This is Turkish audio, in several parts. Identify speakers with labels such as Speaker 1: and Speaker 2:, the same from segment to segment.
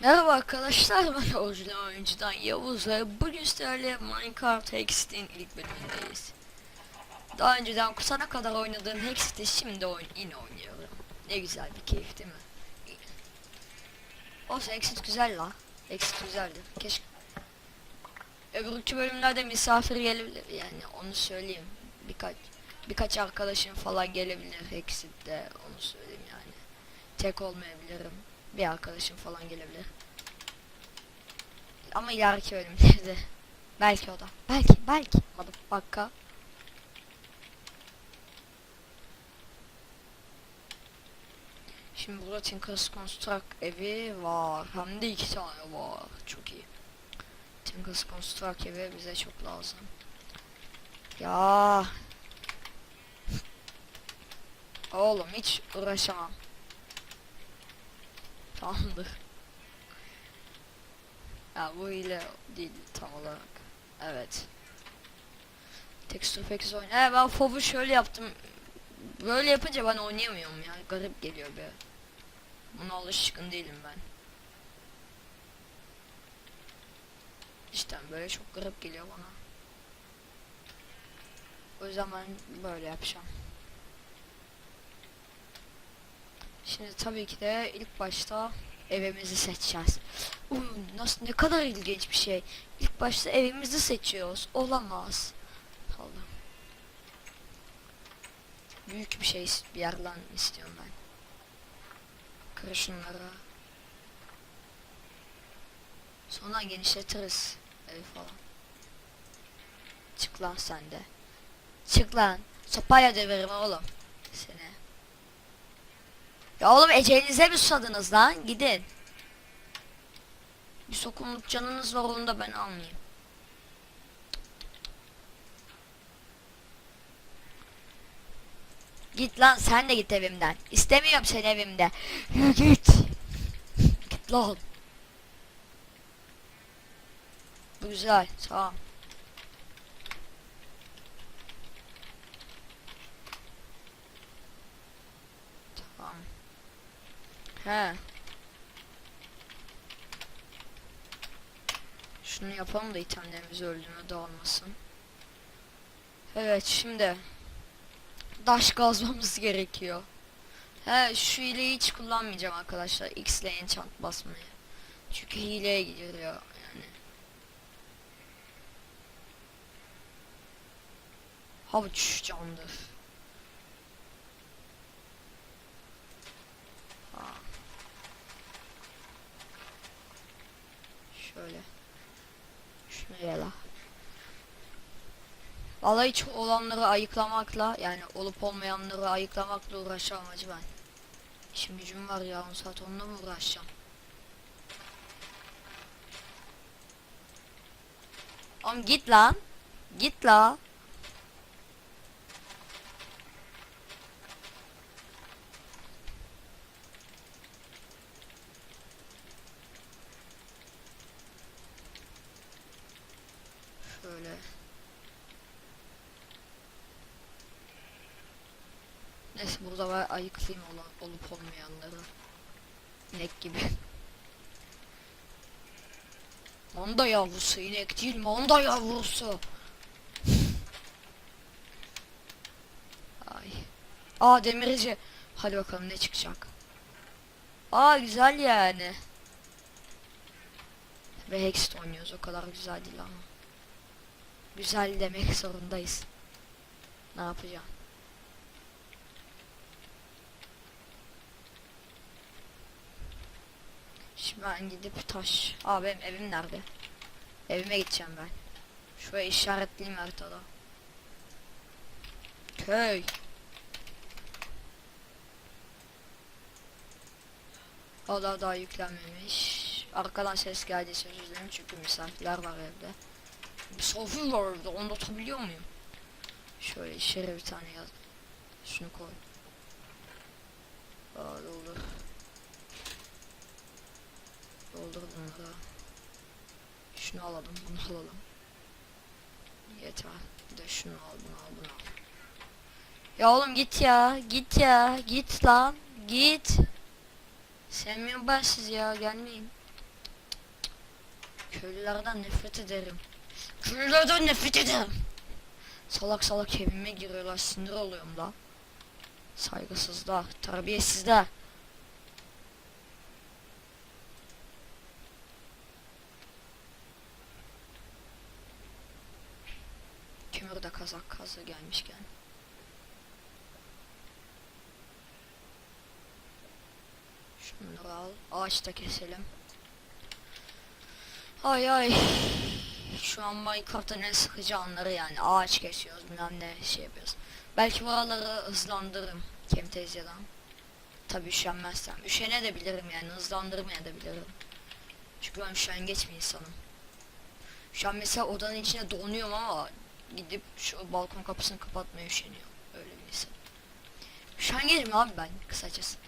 Speaker 1: Merhaba arkadaşlar ben orijinal oyuncudan Yavuz ve bugün sizlerle Minecraft Hexit'in ilk bölümündeyiz. Daha önceden kusana kadar oynadığım Hexit'i şimdi oyn yine oynuyorum. Ne güzel bir keyif değil mi? Olsun Hexit güzel la. Hexit güzeldi. Keşke öbürkü bölümlerde misafir gelebilir yani onu söyleyeyim. Birkaç birkaç arkadaşım falan gelebilir Hexit'te onu söyleyeyim yani. Tek olmayabilirim bir arkadaşım falan gelebilir. Ama ileriki bölümlerde. belki o da. Belki, belki. Bakka. Şimdi burada Tinker's Construct evi var. Hem de iki tane var. Çok iyi. Tinker's Construct evi bize çok lazım. Ya. Oğlum hiç uğraşamam. Tamamdır. Ya bu ile değil tam olarak. Evet. Texture Packs oyun. He ben FOV'u şöyle yaptım. Böyle yapınca ben oynayamıyorum ya. Garip geliyor be. Buna alışkın değilim ben. İşte böyle çok garip geliyor bana. O yüzden ben böyle yapacağım. Şimdi tabii ki de ilk başta evimizi seçeceğiz. Uuu nasıl ne kadar ilginç bir şey. İlk başta evimizi seçiyoruz. Olamaz. Allah. Büyük bir şey bir yerden istiyorum ben. Kır. Sonra genişletiriz evi falan. Çık lan sen de. Çık lan. Sopayla döverim oğlum. Seni. Ya oğlum ecelinize mi susadınız lan? Gidin. Bir sokumluk canınız var onu da ben almayayım. Git lan sen de git evimden. İstemiyorum seni evimde. Git. Git lan. Bu güzel. Tamam. He. Şunu yapalım da itemlerimiz öldüğüne dağılmasın. Evet şimdi taş kazmamız gerekiyor. He şu hileyi hiç kullanmayacağım arkadaşlar. X ile enchant basmayı. Çünkü hileye gidiyor yani. Havuç candır. Aa. Şöyle. Şunu yala. Vallahi hiç olanları ayıklamakla yani olup olmayanları ayıklamakla uğraşamam acı ben. İşim gücüm var ya 10 saat onunla mı uğraşacağım? Oğlum git lan. Git la. Şöyle. Neyse burada ben ayıklayayım olan, olup olmayanları. İnek gibi. Manda yavrusu inek değil manda yavrusu. Ay. Aa demirci. Hadi bakalım ne çıkacak. Aa güzel yani. Ve Hext oynuyoruz o kadar güzel değil ama. Güzel demek zorundayız. Ne yapacağım? Şimdi ben gidip taş. Aa benim evim nerede? Evime gideceğim ben. Şuraya işaretleyeyim haritada. Köy. O da daha yüklenmemiş. Arkadan ses geldiyse özür dilerim çünkü misafirler var evde. Misafir var evde onu da tutabiliyor muyum? Şöyle içeri bir tane yaz. Şunu koy. Aa doldur. Doldur bunları. Şunu alalım, bunu alalım. Yeter. Bir de şunu al, bunu al, bunu al. Ya oğlum git ya, git ya, git lan, git. Sevmiyorum ben sizi ya, gelmeyin. Köylülerden nefret ederim. Köylülerden nefret ederim. Salak salak evime giriyorlar sinir oluyorum da. Saygısızlar, terbiyesizler. Kömür de kazak kazı gelmişken. Şunları al. Ağaç da keselim. Ay ay. Şu an Minecraft'ın en sıkıcı anları yani. Ağaç kesiyoruz bilmem ne şey yapıyoruz. Belki buraları hızlandırırım. Camtasia'dan. Tabi üşenmezsem. Üşene de bilirim yani hızlandırmaya da bilirim. Çünkü ben üşengeç bir insanım. Şu an mesela odanın içine donuyorum ama gidip şu balkon kapısını kapatmaya üşeniyorum. Öyle bir insan. Üşengeçim abi ben kısacası.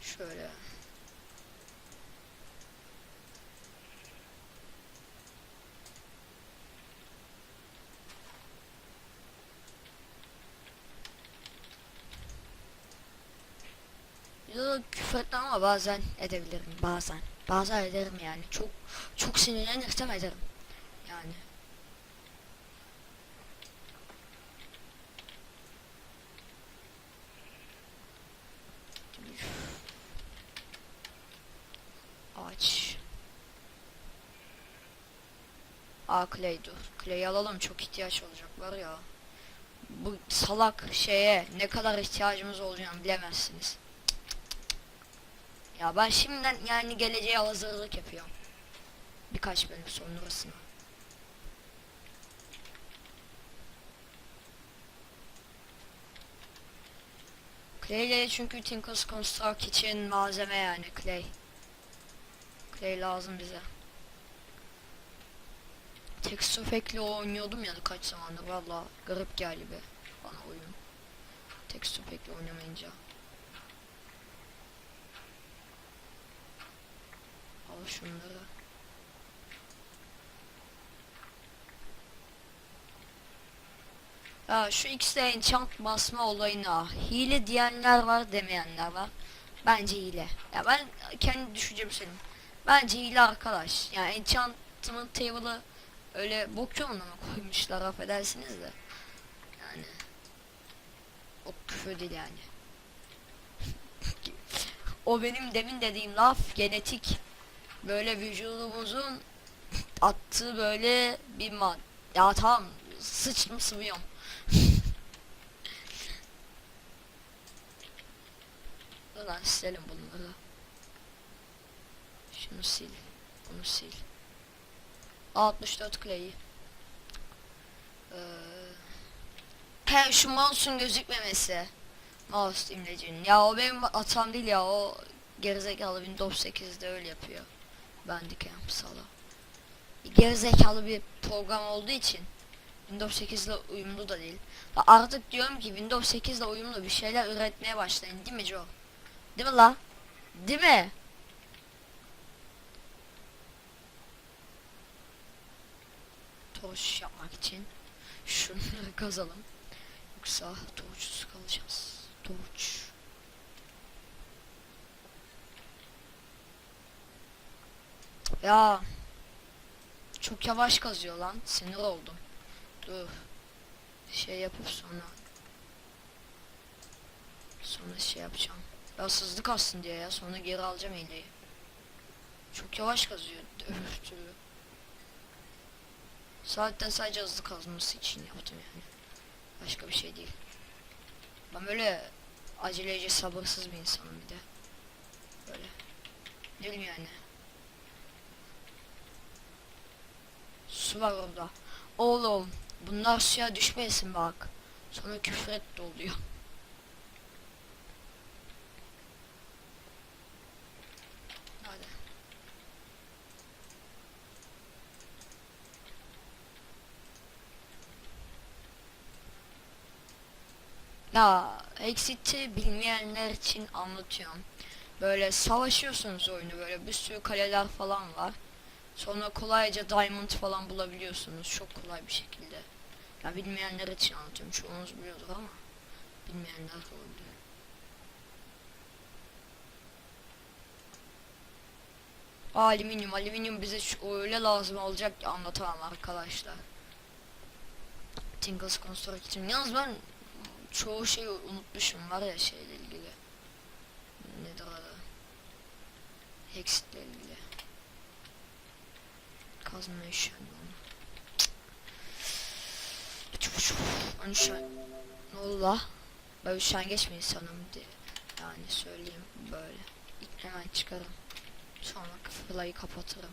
Speaker 1: Şöyle. Yo, küfür ama bazen edebilirim bazen. Bazen ederim yani. Çok çok sinirlenirsem ederim. Yani. Ağaç. Aa clay dur. Clay alalım çok ihtiyaç olacak var ya. Bu salak şeye ne kadar ihtiyacımız olacağını bilemezsiniz. Ya ben şimdiden yani geleceğe hazırlık yapıyorum. Birkaç bölüm sonrasına. Clay çünkü Tinkers Construct için malzeme yani clay. Clay lazım bize. Texture Pack'le oynuyordum ya kaç zamandır valla garip geldi be bana oyun. Texture Pack'le oynamayınca. Al şunları. Ya şu X'de enchant basma olayına hile diyenler var demeyenler var. Bence hile. Ya ben kendi düşüncemi söyleyeyim. Bence hile arkadaş. Yani enchantment table'ı öyle bok yoluna koymuşlar affedersiniz de. Yani o küfür değil yani. o benim demin dediğim laf genetik böyle vücudumuzun attığı böyle bir mad. Ya tamam sıçtım sıvıyorum. Ulan silelim bunları. Şunu sil. Bunu sil. 64 clay'i. Ee, he şu mouse'un gözükmemesi. Mouse imlecinin. Ya o benim hatam değil ya o gerizekalı Windows 8'de öyle yapıyor. Bandicam sala. Gerizekalı bir program olduğu için Windows 8 ile uyumlu da değil. Artık diyorum ki Windows 8 ile uyumlu bir şeyler üretmeye başlayın değil mi Joe? Değil mi la? Değil mi? Torç yapmak için şunları kazalım. Yoksa torçsuz kalacağız. Torç. Ya çok yavaş kazıyor lan. Sinir oldum. Dur. Şey yapıp sonra sonra şey yapacağım. Ya hızlı kalsın diye ya. Sonra geri alacağım hileyi. Çok yavaş kazıyor. Öbür türlü. Sadece hızlı kazması için yaptım yani. Başka bir şey değil. Ben böyle aceleci sabırsız bir insanım bir de. Böyle. Ne bileyim yani. Su var orada. Oğlum bunlar suya düşmesin bak. Sonra küfür et oluyor. Hadi. Ya Exit'i bilmeyenler için anlatıyorum. Böyle savaşıyorsunuz oyunu böyle bir sürü kaleler falan var. Sonra kolayca diamond falan bulabiliyorsunuz çok kolay bir şekilde. Ya bilmeyenler için anlatıyorum. Çoğunuz biliyordur ama bilmeyenler olabilir. Alüminyum, alüminyum bize öyle lazım olacak ki anlatamam arkadaşlar. Tingles Construction. Yalnız ben çoğu şeyi unutmuşum var ya şeyle ilgili. Nedir adı? Hexit'le ilgili. Kazmaya üşendim. Ben üşen... Ne oldu la? Ben üşengeç bir insanım diye. Yani söyleyeyim böyle. İlk hemen çıkarım. Sonra fırlayı kapatırım.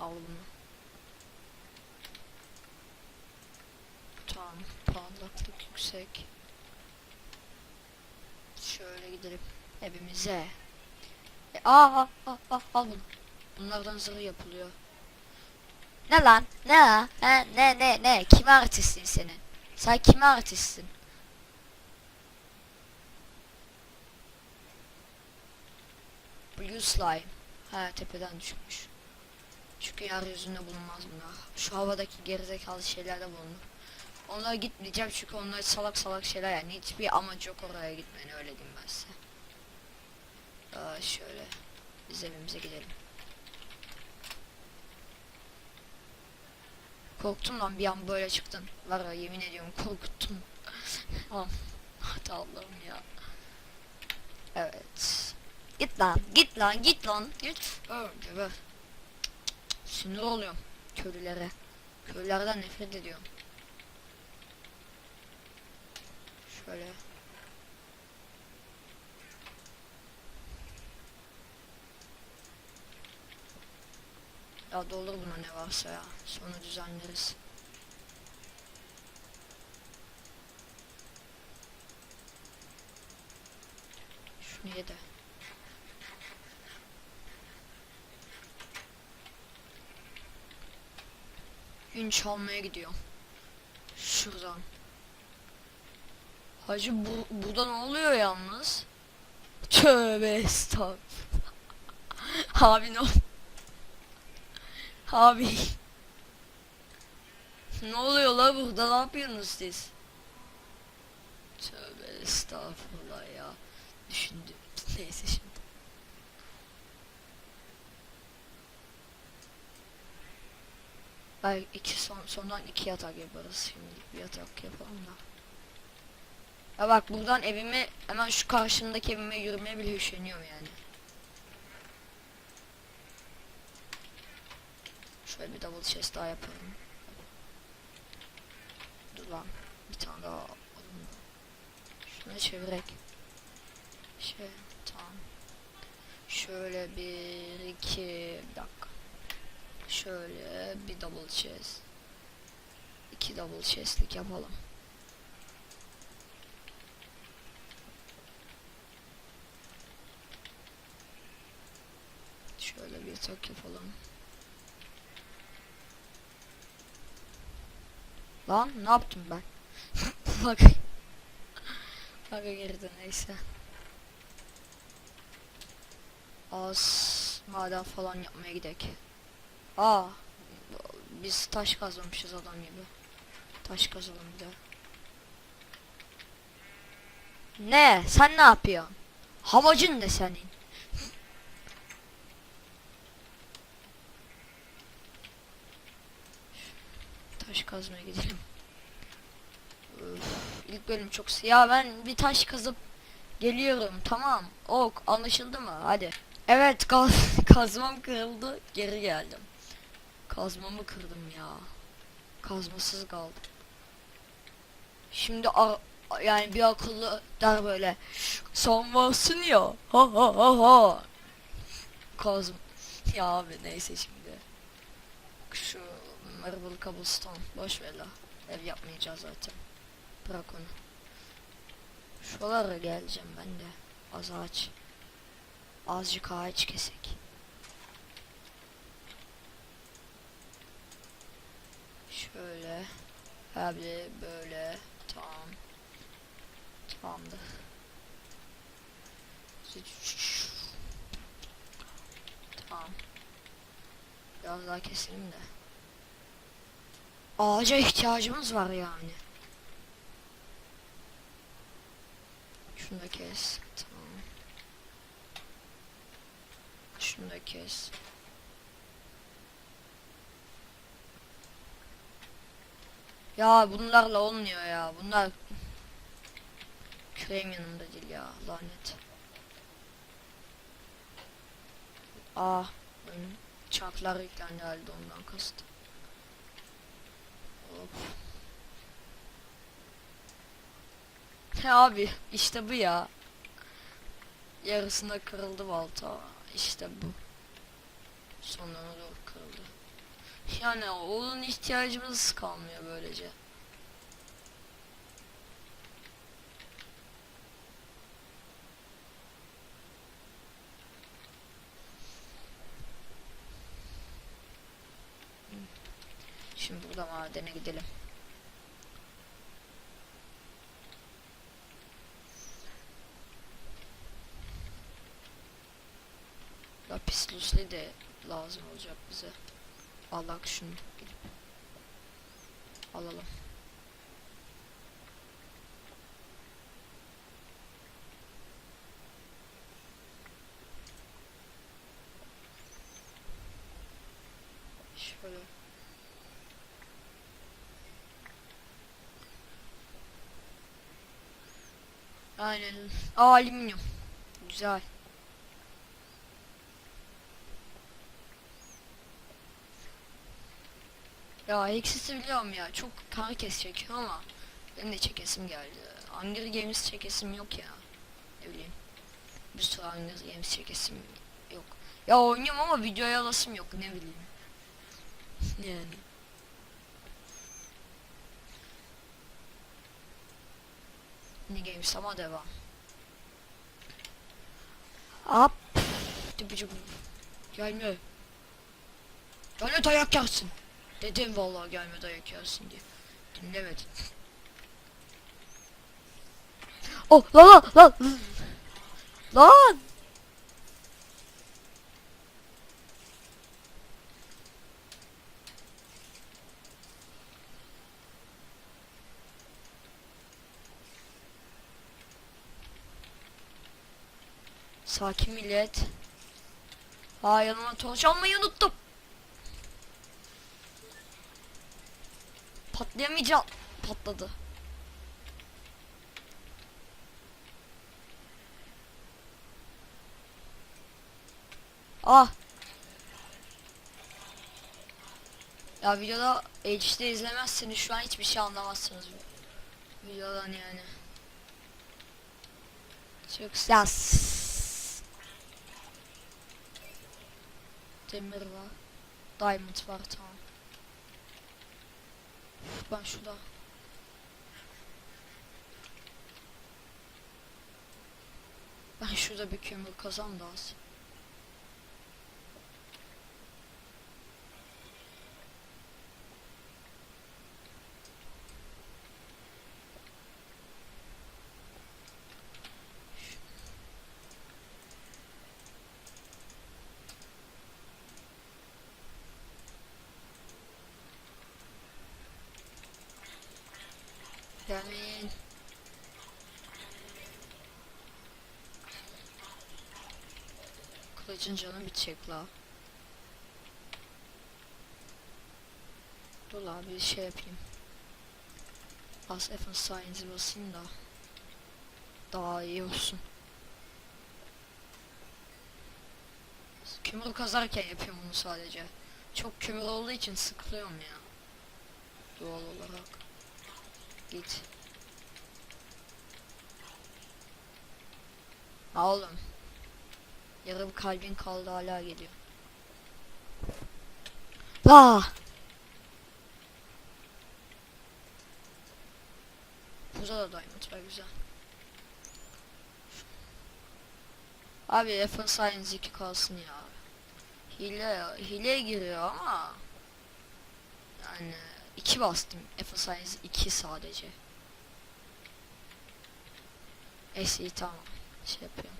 Speaker 1: Al bunu. Tamam. Parlaklık yüksek. Şöyle gidelim evimize. E, aa, aa, aa, al bunu. Bunlardan zırh yapılıyor. Ne lan? Ne? ha? Ne ne ne? Kime artistsin senin? Sen kime artistsin? Blue slime. Ha tepeden düşmüş. Çünkü yeryüzünde bulunmaz bunlar. Şu havadaki gerizekalı şeylerde bulunur. Onlara gitmeyeceğim çünkü onlar salak salak şeyler yani hiçbir amacı yok oraya gitmenin öyle diyeyim ben size. Aa, şöyle biz evimize gidelim. Korktum lan bir an böyle çıktın. Var ya yemin ediyorum korkuttum. Aman hadi Allah'ım ya. Evet. Git lan git lan git lan git. Öyle be. Sinir oluyorum köylülere. Köylülerden nefret ediyorum. Şöyle. Ya doldur buna ne varsa ya. Sonra düzenleriz. Şunu ye de. Gün çalmaya gidiyorum. Şuradan. Hacı bu, burada ne oluyor yalnız? Tövbe estağfurullah. Abi ne ol- Abi. ne oluyor la burada ne yapıyorsunuz siz? Tövbe estağfurullah ya. Düşündüm. Neyse şimdi. Ay iki son sondan iki yatak yaparız şimdi bir yatak yapalım da. Ya bak buradan evime hemen şu karşımdaki evime yürümeye bile üşeniyorum yani. Şöyle bir double chest daha yapalım. Dur lan bir tane daha alalım. Şunu çevirek. Şey tamam. Şöyle bir iki bir dakika. Şöyle bir double chest. İki double chest'lik yapalım. Şöyle bir tak yapalım. Lan ne yaptım ben? Bak. Bak girdi neyse. Az maden falan yapmaya gidek. Aa, biz taş kazmamışız adam gibi. Taş kazalım bir de. Ne? Sen ne yapıyorsun? Havacın ne senin? Taş kazmaya gidelim. Öf, ilk bölüm çok ya ben bir taş kazıp geliyorum tamam. Ok anlaşıldı mı? Hadi. Evet kaz kazmam kırıldı geri geldim. Kazmamı kırdım ya. Kazmasız kaldım. Şimdi yani bir akıllı der böyle sen varsın ya. Ha ha ha ha. Kazm ya abi neyse şimdi. Şu marble cobblestone boş ver la ev yapmayacağız zaten bırak onu Şuralara geleceğim ben de. Az ağaç. Azıcık ağaç kesek. Şöyle. Abi böyle. Tamam. Tamamdır. Tamam. Biraz daha keselim de. Ağaca ihtiyacımız var yani. Şunu da kes. Tamam. Şunu da kes. Ya bunlarla olmuyor ya. Bunlar küreğim yanımda değil ya. Lanet. Ah, benim çarklar yüklendi halde ondan kastım. He abi işte bu ya. Yarısında kırıldı balta. İşte bu. Sonuna doğru kırıldı. Yani onun ihtiyacımız kalmıyor böylece. Şimdi burada madene gidelim. Lapis lazuli de lazım olacak bize. Allah şunu gidip alalım. Şöyle. Aynen. Aa, alüminyum. Güzel. Ya eksisi biliyorum ya. Çok herkes çekiyor ama benim de çekesim geldi. Hunger Games çekesim yok ya. Ne bileyim. Bir sürü Hunger Games çekesim yok. Ya oynuyorum ama videoya alasım yok ne bileyim. yani. Ne games ama devam. Hop. Tıpıcık. Gelme. Gelme dayak yersin. Dedim vallahi gelme dayak yersin diye. Dinlemedin. Oh lan lan lan. Lan. Sakin millet. Aa yanıma torç almayı unuttum. Patlayamayacağım. Patladı. Ah. Ya videoda HD izlemezseniz şu an hiçbir şey anlamazsınız. Videodan yani. Çok yas. Demir var. Diamond var tamam. Ben şurada. Ben şurada bir kömür kazan da az. Gelmeyin. Kılıcın canı bitecek la. Dur la bir şey yapayım. Az F Science basayım da. Daha iyi olsun. Kömür kazarken yapıyorum bunu sadece. Çok kömür olduğu için sıkılıyorum ya. Doğal olarak. Git. Oğlum. Yarım kalbin kaldı hala geliyor. La. Burada da diamond var güzel. Abi F Science 2 kalsın ya. Hile hile giriyor ama yani 2 bastım Science 2 sadece. Neyse iyi tamam. Şey yapıyorum.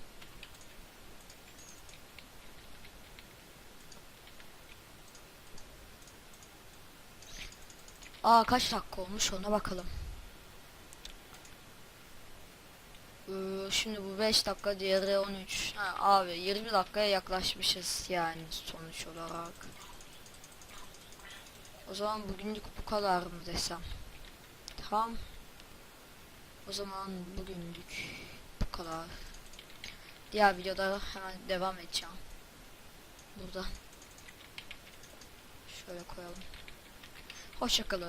Speaker 1: Aa kaç dakika olmuş ona bakalım. Ee, şimdi bu 5 dakika diğeri 13. Ha, abi 20 dakikaya yaklaşmışız yani sonuç olarak. O zaman bugünlük bu kadar mı desem? Tamam. O zaman bugünlük bu kadar. Diğer videoda hemen devam edeceğim. Burada. Şöyle koyalım. Hoşçakalın.